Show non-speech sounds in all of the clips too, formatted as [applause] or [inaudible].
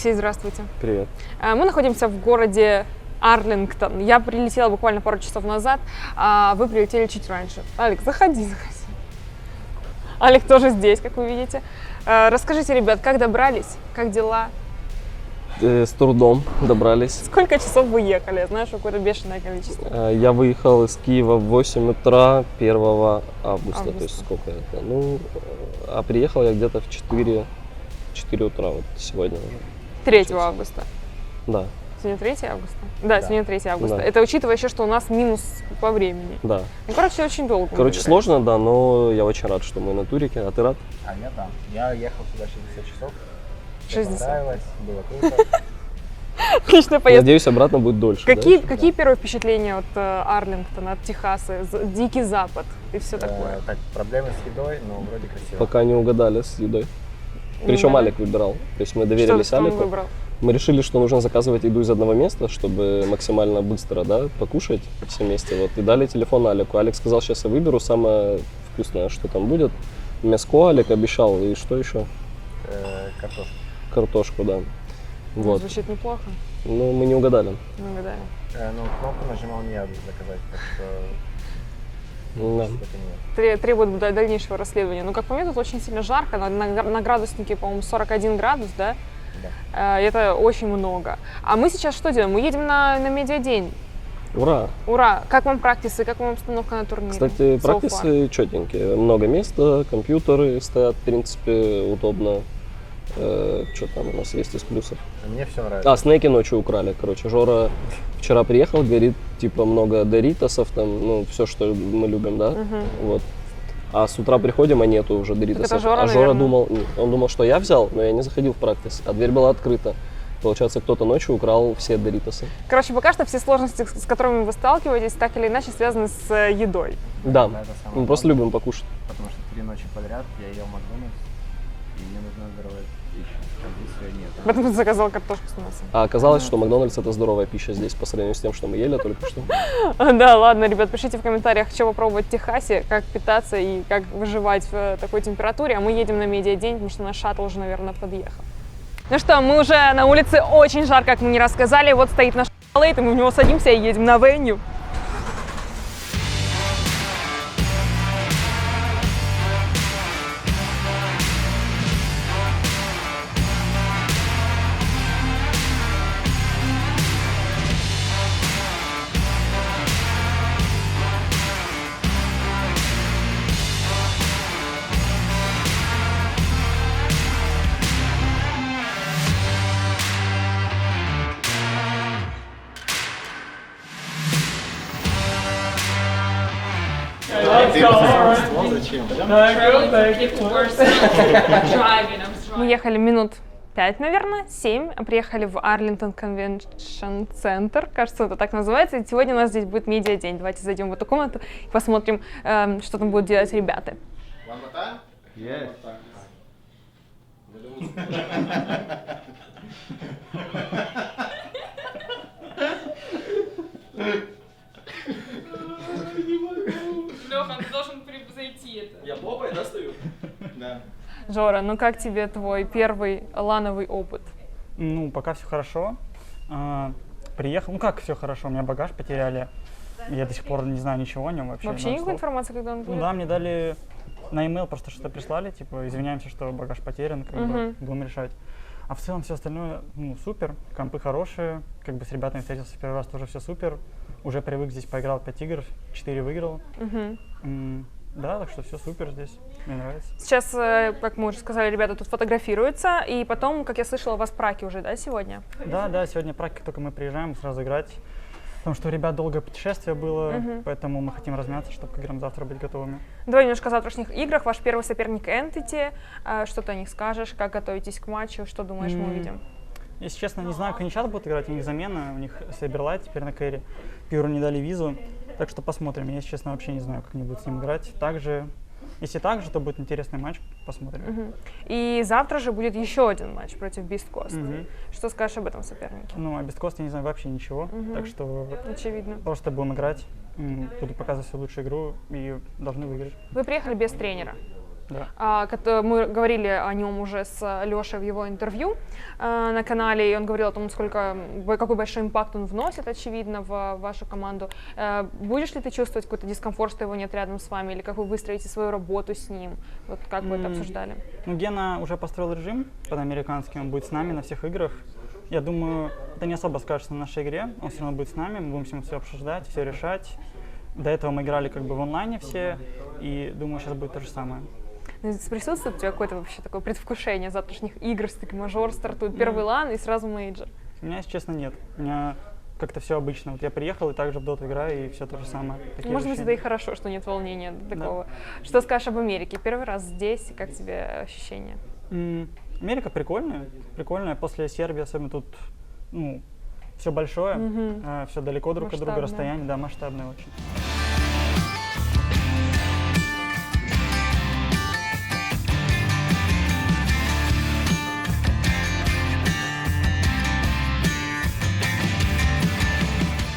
Алексей, здравствуйте. Привет. Э, Мы находимся в городе Арлингтон. Я прилетела буквально пару часов назад, а вы прилетели чуть раньше. Алекс, заходи, заходи. Алик тоже здесь, как вы видите. Э, Расскажите, ребят, как добрались, как дела? Э, С трудом добрались. Сколько часов вы ехали? Что какое-то бешеное количество. Я выехал из Киева в 8 утра 1 августа. То Августа. есть сколько это? Ну, а приехал я где-то в 4, 4 утра вот сегодня уже. 3 августа. Да, Сегодня 3 августа? Да, сегодня 3 августа. Да. Это учитывая еще, что у нас минус по времени. да. Ну, короче, очень долго. Короче, сложно, да, но я очень рад, что мы на турике. А ты рад? А я да. Я ехал сюда 60 часов. Мне 60. понравилось, было круто. [laughs] Отличная поездка. Надеюсь, обратно будет дольше. да? Какие, какие первые впечатления от э, Арлингтона, от Техаса, Дикий Запад и все такое? Э, Так, проблемы с едой, но вроде красиво. Пока не угадали с едой. Причем Да. Алик выбирал. То есть мы доверились что Алику. выбрал? Мы решили, что нужно заказывать еду из одного места, чтобы максимально быстро, да, покушать все вместе. Вот и дали телефон Алику. Алик сказал, сейчас я выберу самое вкусное, что там будет. Мяско Алик обещал, и что еще? Э, Картошка. Картошку, да. Вот. Звучит неплохо. Ну, мы не угадали. Не угадали. Э, Ну, кнопку нажимал не я заказать, так что да. нет. Тре- Требует да- дальнейшего расследования. Ну, как по мне, тут очень сильно жарко. На, на- на градуснике, по-моему, 41 градус, да? Да. Э, Это очень много. А мы сейчас что делаем? Мы едем на, на медиадень. Ура! Ура! Как вам практисы, как вам обстановка на турнире? Кстати, So практисы четенькие. Много места, компьютеры стоят, в принципе, удобно. Что там у нас есть из плюсов? Мне все нравится. А, снеки ночью украли, короче. Жора вчера приехал, говорит, типа, много доритосов, там, ну, все, что мы любим, да? Вот. А с утра приходим, а нету уже доритосов. Жора, а Жора наверное. думал, он думал, что я взял, но я не заходил в практис, а дверь была открыта. Получается, кто-то ночью украл все доритосы. Короче, пока что все сложности, с которыми вы сталкиваетесь, так или иначе связаны с э, едой. Да, мы просто любим покушать. Потому что три ночи подряд я ел Макдональдс, и мне нужна здоровая. А здесь ее нет. Заказал картошку с мясом. А оказалось, что Макдональдс это здоровая пища здесь по сравнению с тем, что мы ели только что. [laughs] Да, ладно, ребят, пишите в комментариях, что попробовать в Техасе, как питаться и как выживать в э, такой температуре. А мы едем на медиадень, потому что наш шаттл уже, наверное, подъехал. Ну что, мы уже на улице очень жарко, как мы не рассказали. Вот стоит наш лейт, и мы в него садимся и едем на веню. [laughs] Мы ехали минут пять, наверное, семь. Приехали в Арлингтон Конвеншн Центр, кажется, это так называется. И сегодня у нас здесь будет медиа-день. Давайте зайдем в эту комнату и посмотрим, эм, что там будут делать ребята. Леха, [laughs] [laughs] превзойти это. Я попой, да, стою? [laughs] Жора, ну как тебе твой первый лановый опыт? Ну, пока все хорошо. А, приехал, ну как все хорошо, у меня багаж потеряли. Я до сих пор не знаю ничего о нем вообще. Вообще никакой информации, когда он Ну будет? да, мне дали на e просто что-то прислали, типа, извиняемся, что багаж потерян, как бы Мгм. будем решать. А в целом все остальное, ну, супер, компы хорошие, как бы с ребятами встретился в первый раз, тоже все супер. Уже привык здесь, поиграл 5 игр, 4 выиграл. М, Да, так что все супер здесь, мне нравится. Сейчас, э, как мы уже сказали, ребята тут фотографируются, и потом, как я слышала, у вас праки уже, да, сегодня? Да, да, сегодня практика, только мы приезжаем сразу играть. Потому что у ребят долгое путешествие было, Мгм. поэтому мы хотим размяться, чтобы к играм завтра быть готовыми. Давай немножко о завтрашних играх. Ваш первый соперник Entity. А, Что ты о них скажешь? Как готовитесь к матчу? Что думаешь, мы М, увидим? Если честно, не знаю, как они сейчас будут играть, у них замена, у них Сайберлайт теперь на кэри. Пьюру не дали визу, так что посмотрим. Я, если честно, вообще не знаю, как они будут с ним играть. Также, если так же, то будет интересный матч, посмотрим. Мгм. И завтра же будет еще один матч против Coast. Мгм. Что скажешь об этом сопернике? Ну, без Коста я не знаю вообще ничего, Мгм. так что Очевидно. просто будем играть, буду показывать свою лучшую игру и должны выиграть. Вы приехали без тренера. Да. а, мы говорили о нем уже с Лешей в его интервью а, на канале, и он говорил о том, сколько, какой большой импакт он вносит, очевидно, в вашу команду. Э, Будешь ли ты чувствовать какой-то дискомфорт, что его нет рядом с вами, или как вы выстроите свою работу с ним? Вот как вы это обсуждали? Ну, Гена уже построил режим панамериканский, он будет с нами на всех играх. Я думаю, это не особо скажется на нашей игре, он все равно будет с нами, мы будем с ним все обсуждать, все решать. До этого мы играли как бы в онлайне все, и думаю, сейчас будет то же самое. Присутствует у тебя какое-то вообще такое предвкушение завтрашних игр, стык мажор стартует первый лан и сразу мейджор? У меня, если честно, нет. У меня как-то все обычно. Вот я приехал и также в доту играю, и все то же самое. Такие Может быть, это и хорошо, что нет волнения такого. Что скажешь об Америке? Первый раз здесь, как тебе ощущения? М, Америка прикольная, прикольная. После Сербии, особенно тут, ну, все большое, Мгм. все далеко друг от друга, расстояние, да, масштабное очень.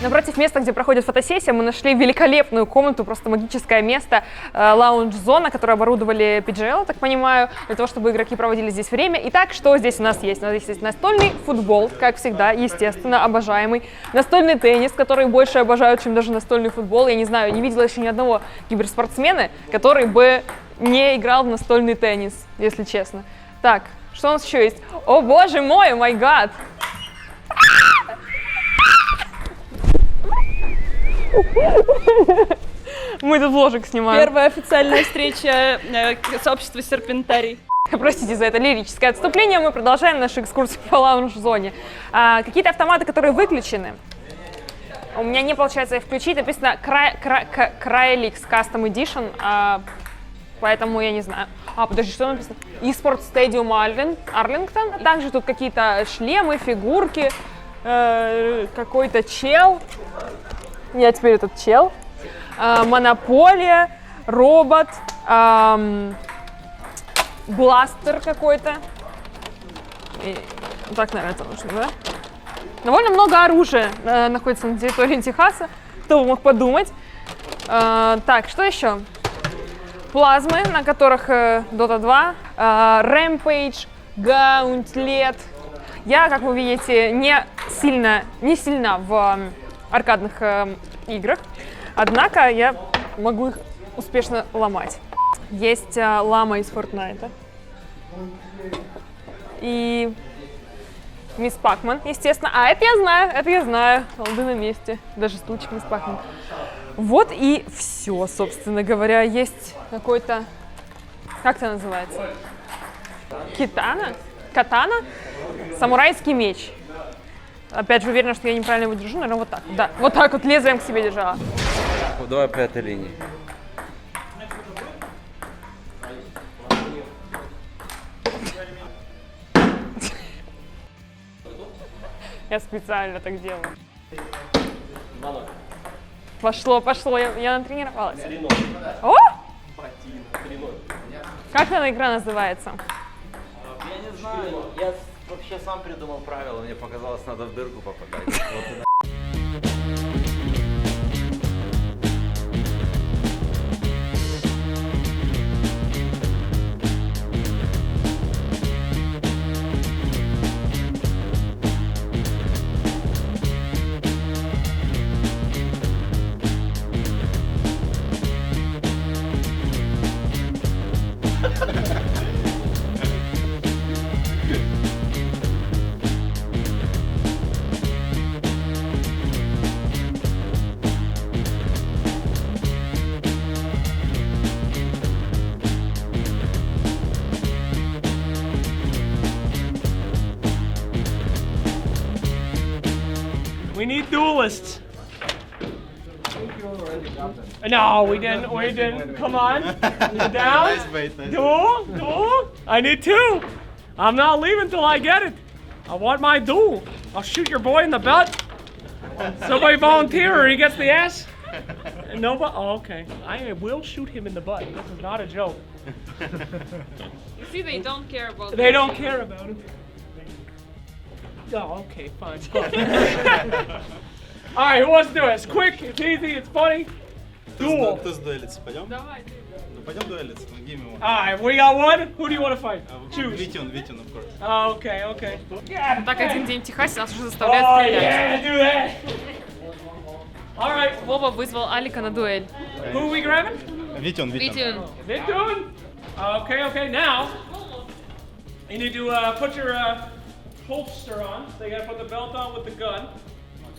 Напротив места, где проходит фотосессия, мы нашли великолепную комнату, просто магическое место, э, лаунж-зона, которую оборудовали PGL, так понимаю, для того, чтобы игроки проводили здесь время. Итак, что здесь у нас есть? У нас здесь есть настольный футбол, как всегда, естественно, обожаемый. Настольный теннис, который больше обожают, чем даже настольный футбол. Я не знаю, не видела еще ни одного киберспортсмена, который бы не играл в настольный теннис, если честно. Так, что у нас еще есть? О боже мой, май гад! Мы тут ложек снимаем. Первая официальная встреча э, сообщества Серпентарий. Простите за это лирическое отступление. Мы продолжаем нашу экскурсию по лаунж-зоне. А, какие-то автоматы, которые выключены. У меня не получается их включить. Написано Cry- Cry- Cry- Cryelix Custom Edition. а, поэтому я не знаю. А, подожди, что написано? eSport Stadium Arling- Arlington. Также тут какие-то шлемы, фигурки. э, какой-то чел. Я теперь этот чел. А, Монополия, робот, ам, бластер какой-то. И- Так, наверное, это нужно, да? Довольно много оружия э, находится на территории Техаса. Кто бы мог подумать. Э, так, что еще? Плазмы, на которых э, Dota 2, э, Rampage, Gauntlet. Я, как вы видите, не сильно, не сильна в м, аркадных э, играх, однако я могу их успешно ломать. Есть э, лама из Фортнайта. И Мисс Пакман, естественно. А, это я знаю, это я знаю. Алды на месте. Даже стульчик Мисс Пакман. Вот и все, собственно говоря. Есть какой-то... Как это называется? Китана? Катана? Самурайский меч. Опять же, уверена, что я неправильно его держу, наверное, вот так. Да, вот так вот лезвием к себе держала. Давай пятой линии. Я специально так делаю. Пошло, пошло, я, я натренировалась. О! Как эта игра называется? Я не знаю, я вообще сам придумал правила, мне показалось, надо в дырку попадать. [laughs] We need duelists. No, we didn't. We didn't. Come on. [laughs] You down? Duel? Duel? I need two. I'm not leaving till I get it. I want my duel. I'll shoot your boy in the butt. Somebody volunteer or he gets the ass. [laughs] Nobody. Oh, okay. I will shoot him in the butt. This is not a joke. You see, they don't care about They don't care about him. Oh, okay, fine. [laughs] All right, who wants to do it? It's quick, it's easy, it's funny. Duel. Кто сдуэлится? Пойдем? Давай. Ну пойдем дуэлиться. give me one. All right, we got one. Who do you want to fight? Choose. Витин, Витин, of course. Oh, okay, okay. Yeah. Так один день в Техасе нас уже заставляет Oh стрелять. yeah, do that. All right, Вова вызвал Алика на дуэль. who are we grabbing? Витин, Витин. Витин, Victor. Okay, okay. Now you need to uh, put your uh, holster on. So you gotta put the belt on with the gun.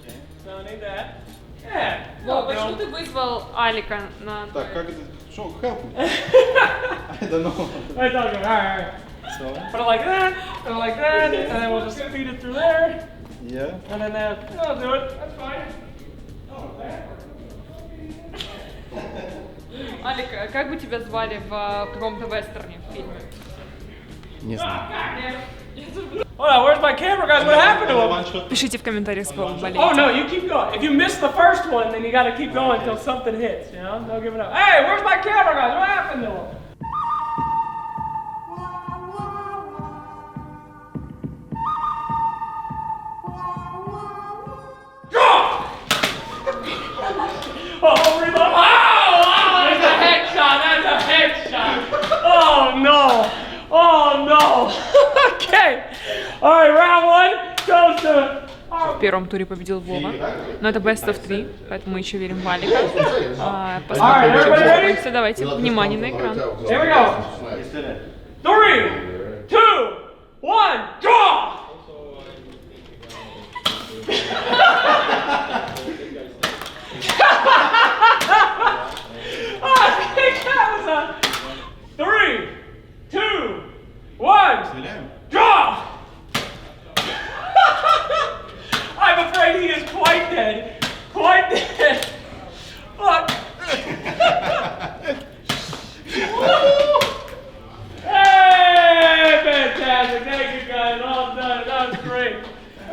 Okay. So I need that. Yeah. Well, почему ты вызвал Алика на Так, как это? Шо, help me. I don't know. That's all good. All right, all right. So, Put it like that, put it like that, and then we'll just feed it through there, yeah. and then uh, I'll do it. That's fine. Алик, а как бы тебя звали в э, каком-то вестерне в фильме? Не знаю. Hold on, where's my camera, guys? What happened to him? Ваншот. Пишите в комментариях, с кого вы Oh болеете. no, you keep going. If you miss the first one, then you gotta keep going until something hits. You know, don't give it up. Hey, where's my camera, guys? What happened to him? Oh, reload. Oh, oh, that's a headshot. That's a headshot. Oh, no. Oh, no. Okay. All right, round one goes to. В первом туре победил Вова. Но это best of 3, поэтому мы еще верим в Алика. А, Посмотрим, everybody ready? закончится. Давайте, внимание на экран. Here we go. Three, two, one, draw! I think that was a three, two, one, I'm he is quite dead. Quite dead. Fuck. Hey, fantastic. Thank you guys. All done. That was great.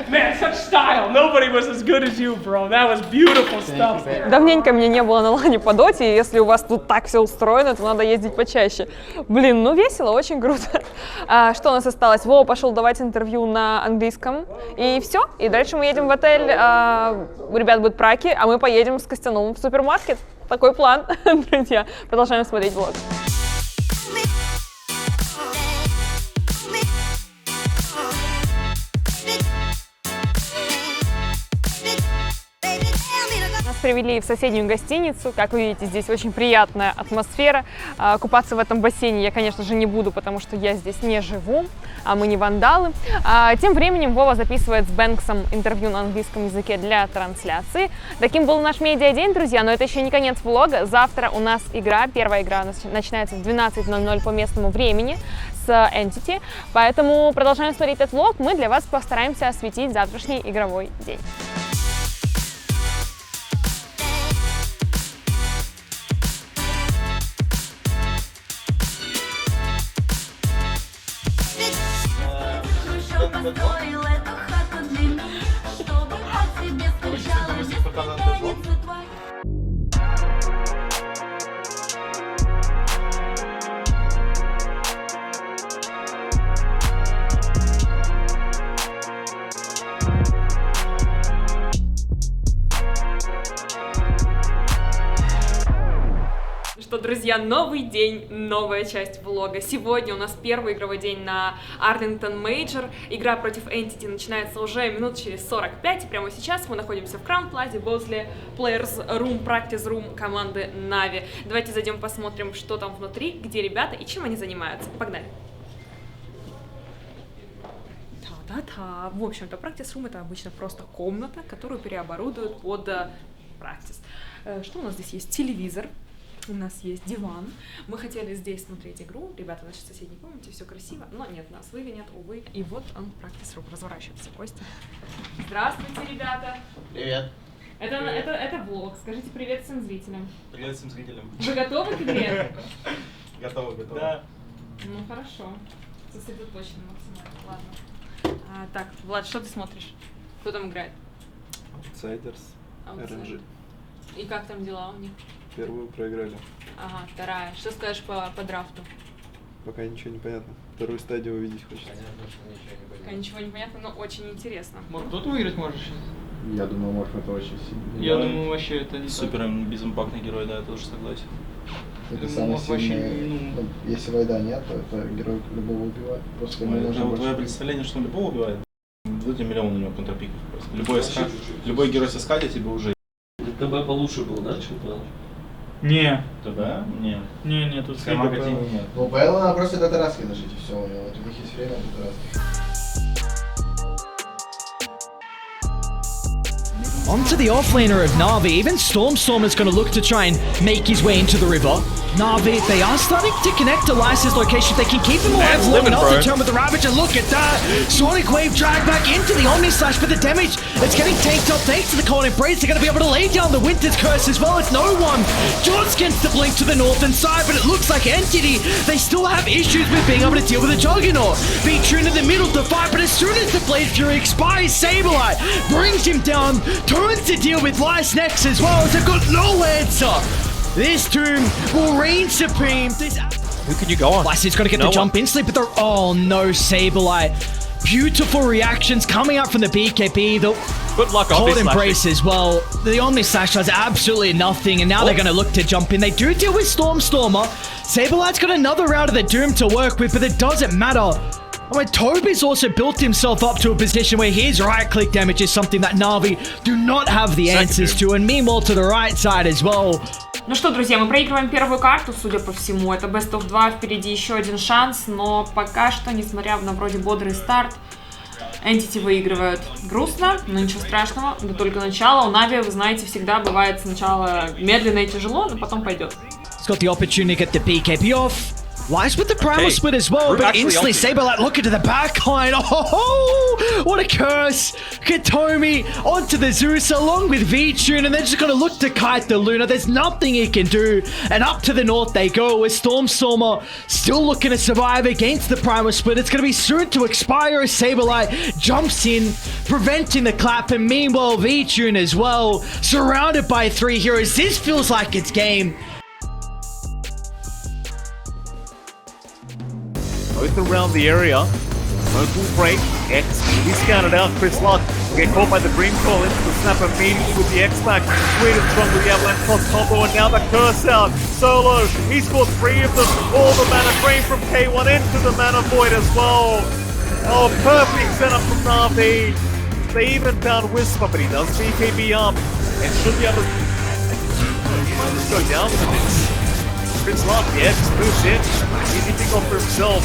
Man, such style. Nobody was as good as you, bro. That was beautiful stuff. Давненько меня не было на лане по доте, и если у вас тут так все устроено, то надо ездить почаще. Блин, ну весело, очень круто. А, что у нас осталось? Вова пошел давать интервью на английском, и все. И дальше мы едем в отель, а, у ребят будут праки, а мы поедем с Костяновым в супермаркет. Такой план, [laughs] друзья. Продолжаем смотреть влог. Привели в соседнюю гостиницу. Как вы видите, здесь очень приятная атмосфера. А, Купаться в этом бассейне я, конечно же, не буду, потому что я здесь не живу, а мы не вандалы. А, Тем временем Вова записывает с Бэнксом интервью на английском языке для трансляции. Таким был наш медиа-день, друзья, но это еще не конец влога. Завтра у нас игра, первая игра нач- начинается в 12.00 по местному времени с Entity, поэтому продолжаем смотреть этот влог. Мы для вас постараемся осветить завтрашний игровой день. Новый день, новая часть влога. Сегодня у нас первый игровой день на Arlington Major. Игра против Entity начинается уже минут через 45. И прямо сейчас мы находимся в Crown Plaza возле Players Room, Practice Room команды Na'Vi. Давайте зайдем посмотрим, что там внутри, где ребята и чем они занимаются. Погнали! Та-та-та. В общем-то, Practice Room это обычно просто комната, которую переоборудуют под э, Practice. Э, Что у нас здесь есть? Телевизор, у нас есть диван. Мы хотели здесь смотреть игру. Ребята, значит, в соседней комнате все красиво, но нет, нас выгонят, увы. И вот он, практис рук, разворачивается, Костя. Здравствуйте, ребята! Привет. Это, это, это влог. Скажите привет всем зрителям. Привет всем зрителям. Вы готовы к игре? Готовы, готовы. Да. Ну, хорошо. Сосредоточены максимально. Ладно. А, так, Влад, что ты смотришь? Кто там играет? Outsiders, Outsider. RNG. И как там дела у них? Первую проиграли. Ага, вторая. Что скажешь по, по драфту? Пока ничего не понятно. Вторую стадию увидеть хочется. Пока ничего не понятно, но очень интересно. Вот тут выиграть можешь. Я думаю, Морф это очень сильно. Я думаю, вообще это не Супер безимпактный герой, да, я тоже согласен. Это Ну, самый может, вообще, сильный... ну, ну, Если войда нет, то это герой любого убивает. Просто ему Это нужно вот твое больше. представление, что он любого убивает. Дайте миллион у него контрпиков просто. Любой, ска... Любой герой со скади тебе уже ТБ получше был, да, чем Не, ТБ? Нет. не, не, тут В магазине нет. Ну, Бэлла надо просто до Тараски дожить, и все. У него вот у них есть время до Onto the offlaner of Navi. Even Stormstorm is going to look to try and make his way into the river. Navi, they are starting to connect to Lysa's location. They can keep him alive long enough to turn with the Ravager. Look at that! Sonic Wave drag back into the Omni Slash, but the damage it's getting tanked up thanks to the Cold Embrace. They're going to be able to lay down the Winter's Curse as well as no one. Jones gets the blink to the north and side, but it looks like Entity, they still have issues with being able to deal with the Juggernaut. Beatrun in the middle to fight, but as soon as the Blade Fury expires, Sableye brings him down, turns to deal with Lice next as well as they've got no answer. This Doom will reign supreme. This Who can you go on? Lassy's got to get the jump instantly, but they're. Oh no, Sableye. Beautiful reactions coming out from the BKB. The Good luck, Cold. Embrace as well. The Omni Slash does absolutely nothing, and now they're oh. going to look to jump in. They do deal with Stormstormer. Sableye's got another round of the Doom to work with, but it doesn't matter. I mean, Toby's also built himself up to a position where his right click damage is something that Navi do not have the answers to, and meanwhile to the right side as well. Ну что, друзья, мы проигрываем первую карту, судя по всему. Это Best of 2, впереди еще один шанс, но пока что, несмотря на вроде бодрый старт, Entity выигрывают. Грустно, но ничего страшного, это только начало. У Нави, вы знаете, всегда бывает сначала медленно и тяжело, но потом пойдет. He's got the opportunity to get the BKB off. Lies with the primal Okay. split as well, Root but instantly. Saberlight looking to the backline. [laughs] Oh, what a curse! Katomi onto the Zeus along with V-Tune, and they're just gonna look to kite the Luna. There's nothing he can do, and up to the north they go with Stormstormer still looking to survive against the primal split. It's gonna be soon to expire as Saberlight jumps in, preventing the clap, and meanwhile V-Tune as well, surrounded by three heroes. This feels like it's game. Around the area. Local break. X. He scouted out. Chris will get caught by the Dream Call into the snap immediately with the X back. Sweet and strong with the Avalanche cross combo and now the curse out. Solo. He scored three of them. All the mana drain from K1 into the mana void as well. Oh, perfect setup from Navi. They even found Whisper, but he does BKB up and should be able to go down for this. Prince Luck, yeah, just moves in. Easy pick off for himself.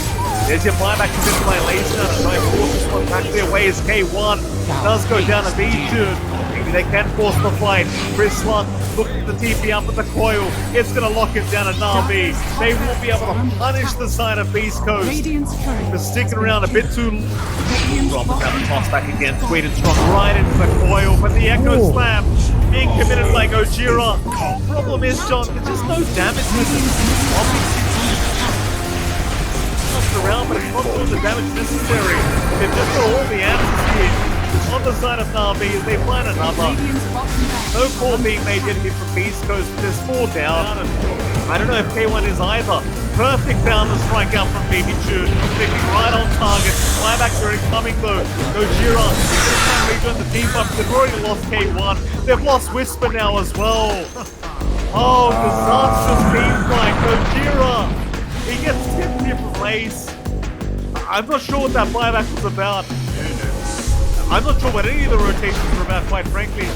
There's your buyback to this violation and try and force this one back their way as K1 does go down to B-Tune. Maybe they can force the fight. Chris Luck looking at the TP up with the coil. It's gonna lock him down to Navi. They will be able to punish the side of Beast Coast for sticking around a bit too long. Drop it down the toss back again. Sweet and strong right into the coil, but the Echo Slam being committed by Gojira. Problem is, John, there's just no damage. Obviously, knocks around, but it's not doing the damage necessary. They've just got all the answers here. On the side of Navi, as they find another. No call being made yet here from Beast Coast, but there's four down. I don't know if K1 is either. Perfect down the strike out from BB June. Picking right on target. Flyback during coming though. Gojira. This time rejoin the team up. They've already lost K1. They've lost Whisper now as well. Oh, disastrous team fight. Gojira. He gets tipped in place. I'm not sure what that buyback was about. I'm not sure what any of the rotations were about, quite frankly.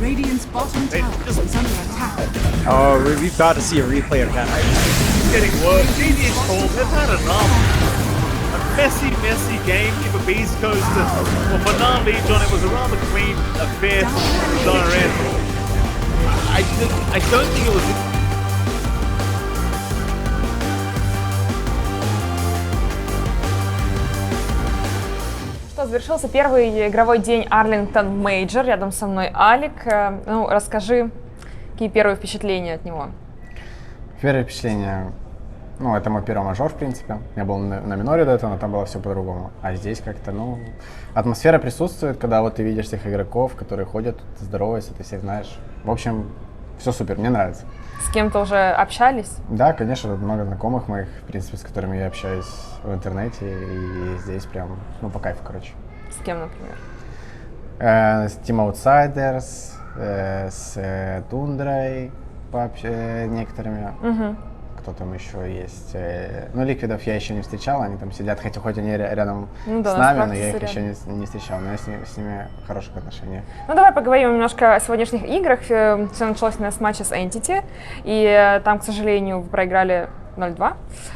Radiant's bottom They just is under attack. Oh, we've got to see a replay of that. It's getting worse. GG is cold. They've had enough. A messy, messy game here for Beast Coast. And, well, for Navi, John, it was a rather clean affair Donna end. I, I, I don't think it was. Что, завершился первый игровой день Арлингтон Мейджор. Рядом со мной Алик. Э, Ну, расскажи, какие первые впечатления от него? Первое впечатление, ну, это мой первый мажор, в принципе. Я был на, на миноре до этого, но там было все по-другому. А здесь как-то, ну, атмосфера присутствует, когда вот ты видишь всех игроков, которые ходят, здороваются, ты всех знаешь. В общем, все супер, мне нравится. С кем-то уже общались? Да, конечно, много знакомых моих, в принципе, с которыми я общаюсь в интернете, и здесь прям, ну, по кайфу, короче. С кем, например? Э, с Team Outsiders, э, с э, Тундрой, пообще- некоторыми. Мгм. Кто там еще есть? Э, Ну, ликвидов я еще не встречал, они там сидят, хотя хоть они ря- рядом Ну да, с нами, но я их рядом. еще не, не встречал, но я с, ними- с ними в хороших отношениях. Ну, давай поговорим немножко о сегодняшних играх. Все началось у нас с матча с Entity, и э, там, к сожалению, вы проиграли 0-2.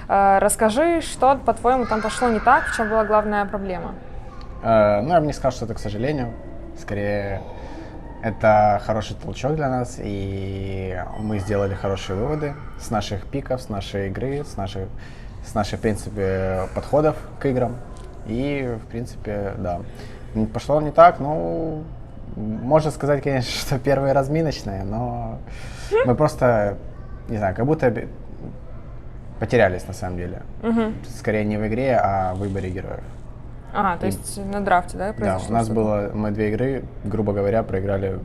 Э, Расскажи, что, по-твоему, там пошло не так, в чем была главная проблема? Э, Ну, я бы не сказал, что это к сожалению. Скорее, это хороший толчок для нас, и мы сделали хорошие выводы с наших пиков, с нашей игры, с наших, с наших, в принципе, подходов к играм. И, в принципе, да. Пошло не так, ну, можно сказать, конечно, [laughs] что первые разминочные, но мы просто, не знаю, как будто потерялись на самом деле. Мгм. Скорее не в игре, а в выборе героев. Ага, то есть на драфте, да, Да, произошло у нас было, мы две игры, грубо говоря, проиграли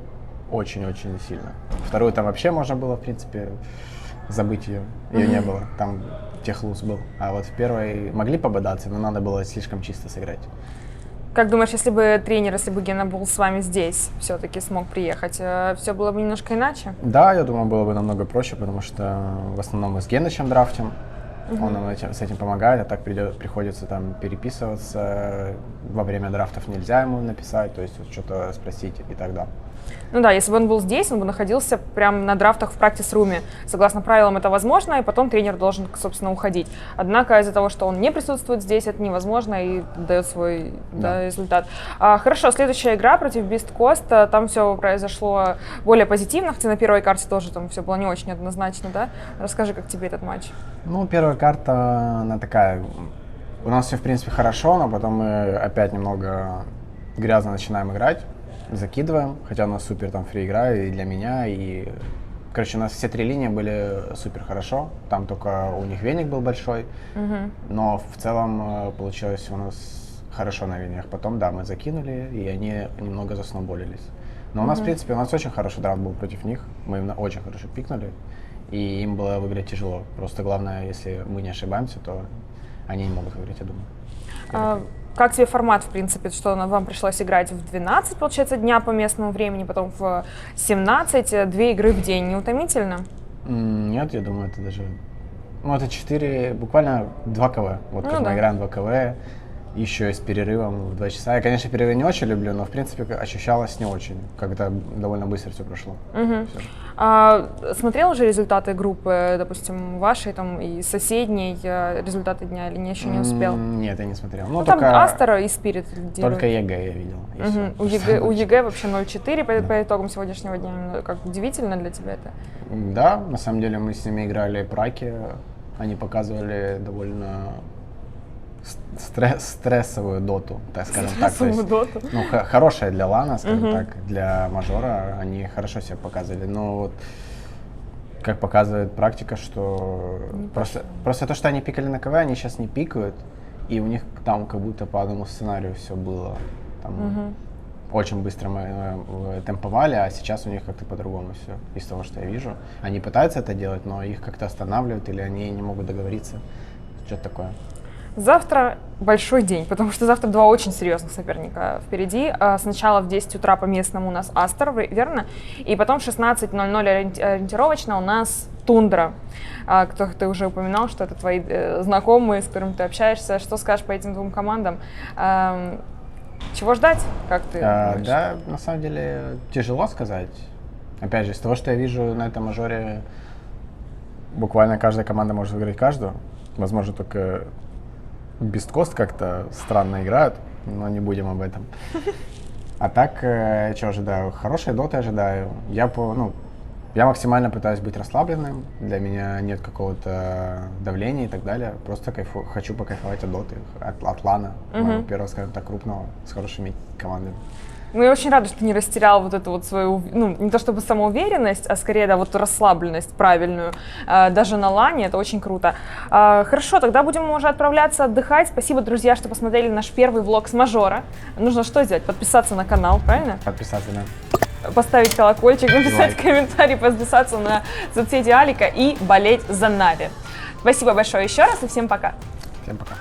очень-очень сильно. Вторую там вообще можно было, в принципе, забыть ее. Ее не было, там техлуз был. А вот в первой могли пободаться, но надо было слишком чисто сыграть. Как думаешь, если бы тренер, если бы Гена был с вами здесь, все-таки смог приехать, все было бы немножко иначе? Да, я думаю, было бы намного проще, потому что в основном мы с Генычем драфтим. Он нам этим- с этим помогает, а так придет, приходится там переписываться. Во время драфтов нельзя ему написать, то есть что-то спросить и тогда. Ну да, если бы он был здесь, он бы находился прямо на драфтах в практис-руме. Согласно правилам это возможно, и потом тренер должен, собственно, уходить. Однако из-за того, что он не присутствует здесь, это невозможно и дает свой да, Да. результат. А, хорошо, следующая игра против Beast Coast, а, там все произошло более позитивно, хотя на первой карте тоже там все было не очень однозначно, да? Расскажи, как тебе этот матч? Ну, первая карта, она такая. У нас все, в принципе, хорошо, но потом мы опять немного грязно начинаем играть, закидываем, хотя у нас супер там фри игра и для меня, и... Короче, у нас все три линии были супер хорошо, там только у них веник был большой, Мгм. но в целом э, получилось у нас хорошо на линиях. Потом, да, мы закинули, и они немного засноуболились. Но у нас, в принципе, у нас очень хороший драфт был против них, мы им очень хорошо пикнули, и им было выиграть тяжело. Просто главное, если мы не ошибаемся, то они не могут выиграть, я думаю. А, как тебе формат, в принципе, что вам пришлось играть в 12, получается, дня по местному времени, потом в 17, э, две игры в день, не утомительно? Нет, я думаю, это даже... Ну, это 4, буквально 2 КВ. Вот Ну как да. мы играем 2 КВ, еще и с перерывом в 2 часа. Я, конечно, перерывы не очень люблю, но, в принципе, ощущалось не очень, когда довольно быстро все прошло. Мгм. Всё. А, смотрел уже результаты группы, допустим, вашей там и соседней, э, результаты дня или не, еще не успел? Нет, я не смотрел. Ну, Ну, там только, Астера и Спирит лидируют. только ЕГЭ я видел. всё. У, ЕГЭ, у ЕГЭ вообще 0,4 по, по итогам сегодняшнего дня. Как удивительно для тебя это? Да, на самом деле мы с ними играли праки, они показывали довольно стресс- стрессовую доту, так скажем так. То есть, доту. ну, хорошая для лана, скажем Мгм. так, для мажора, они хорошо себя показывали. Но вот как показывает практика, что просто, просто то, что они пикали на КВ, они сейчас не пикают, и у них там как будто по одному сценарию все было. Там Мгм. очень быстро мы э, темповали, а сейчас у них как-то по-другому все. Из того, что я вижу. Они пытаются это делать, но их как-то останавливают или они не могут договориться. Что-то такое. Завтра большой день, потому что завтра два очень серьезных соперника впереди. А, Сначала в 10 утра по местному у нас Астер, верно? И потом в 16.00 ориенти- ориентировочно у нас Тундра. А, Кто ты уже упоминал, что это твои э, знакомые, с которыми ты общаешься. Что скажешь по этим двум командам? Ам, Чего ждать? Как ты А, думаешь? да, на самом деле тяжело сказать. Опять же, из того, что я вижу на этом мажоре, буквально каждая команда может выиграть каждую. Возможно, только Бесткост как-то странно играют, но не будем об этом. [laughs] А так, э, что ожидаю? Хорошие доты ожидаю. Я по, ну, я максимально пытаюсь быть расслабленным. Для меня нет какого-то давления и так далее. Просто кайфу, хочу покайфовать от доты, от, от лана, моего первого, скажем так, крупного, с хорошими командами. Ну, я очень рада, что не растерял вот эту вот свою, ну, не то чтобы самоуверенность, а скорее, да, вот расслабленность правильную, э, даже на лане, это очень круто. А, хорошо, тогда будем уже отправляться отдыхать. Спасибо, друзья, что посмотрели наш первый влог с мажора. Нужно что сделать? Подписаться на канал, правильно? Подписаться на Поставить колокольчик, [laughs] написать Лайк. комментарий, подписаться на соцсети Алика и болеть за Нави. Спасибо большое еще раз и всем пока. Всем пока.